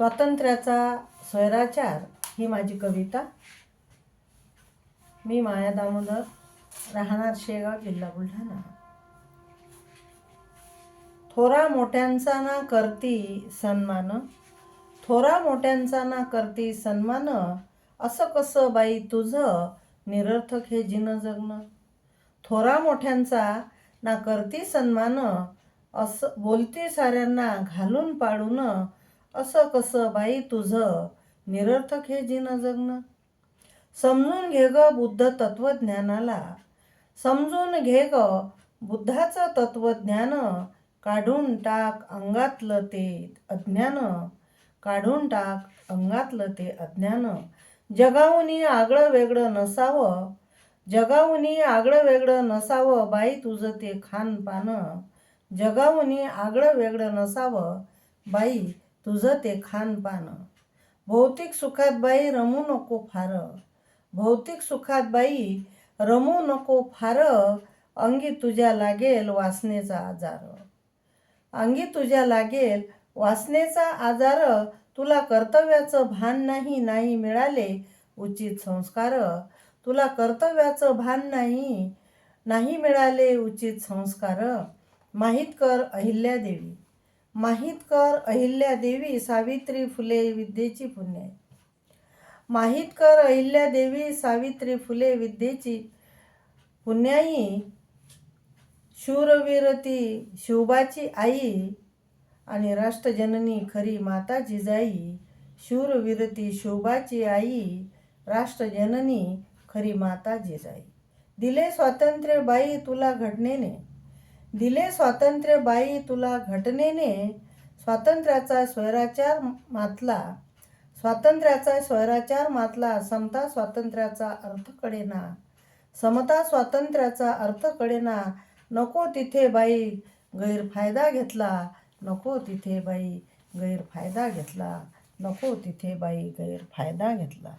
स्वातंत्र्याचा स्वैराचार ही माझी कविता. मी माया दामोदर राहणार शेगाव जिल्हा बुलढाणा. थोरा मोठ्यांचा ना करती सन्मान थोरा मोठ्यांचा ना करती सन्मान असं कसं बाई तुझं निरर्थक हे जिनं जगणं? थोरा मोठ्यांचा ना करती सन्मान असं बोलती साऱ्यांना घालून पाडून असं कसं बाई तुझं? निरर्थक हे जिनं जगणं. समजून घे ग बुद्ध तत्वज्ञानाला. समजून घे ग बुद्धाचं तत्वज्ञान. काढून टाक अंगातलं ते अज्ञान. काढून टाक अंगातलं ते अज्ञान. जगावनी आगळं वेगळं नसावं. जगावनी आगळं वेगळं नसावं बाई तुझं ते खानपान. जगावनी आगळं वेगळं नसावं. बाई तुझं ते खानपान भौतिक सुखात बाई रमू नको फार. भौतिक सुखात बाई रमू नको फार. अंगी तुझ्या लागेल वासनेचा आजार. अंगी तुझ्या लागेल वासनेचा आजार. तुला कर्तव्याचं भान नाही नाही मिळाले उचित संस्कार. तुला कर्तव्याचं भान नाही नाही मिळाले उचित संस्कार. माहीत कर अहिल्यादेवी माहीत कर अहिल्यादेवी सावित्री फुले विद्येची पुण्य आहे. माहीत कर अहिल्यादेवी सावित्री फुले विद्येची पुण्याई शूरवीरती शिवबाची आई आणि राष्ट्रजननी खरी माता जिजाई शूरवीरती शिवबाची आई राष्ट्रजननी खरी माता जिजाई दिले स्वातंत्र्य बाई तुला घटनेने. दिले स्वातंत्र्य बाई तुला घटनेने स्वातंत्र्याचा स्वैराचार मातला. स्वातंत्र्याचा स्वैराचार मातला समता स्वातंत्र्याचा अर्थ कळेना. समता स्वातंत्र्याचा अर्थ कळेना. नको तिथे बाई गैरफायदा घेतला. नको तिथे बाई गैरफायदा घेतला. नको तिथे बाई गैरफायदा घेतला.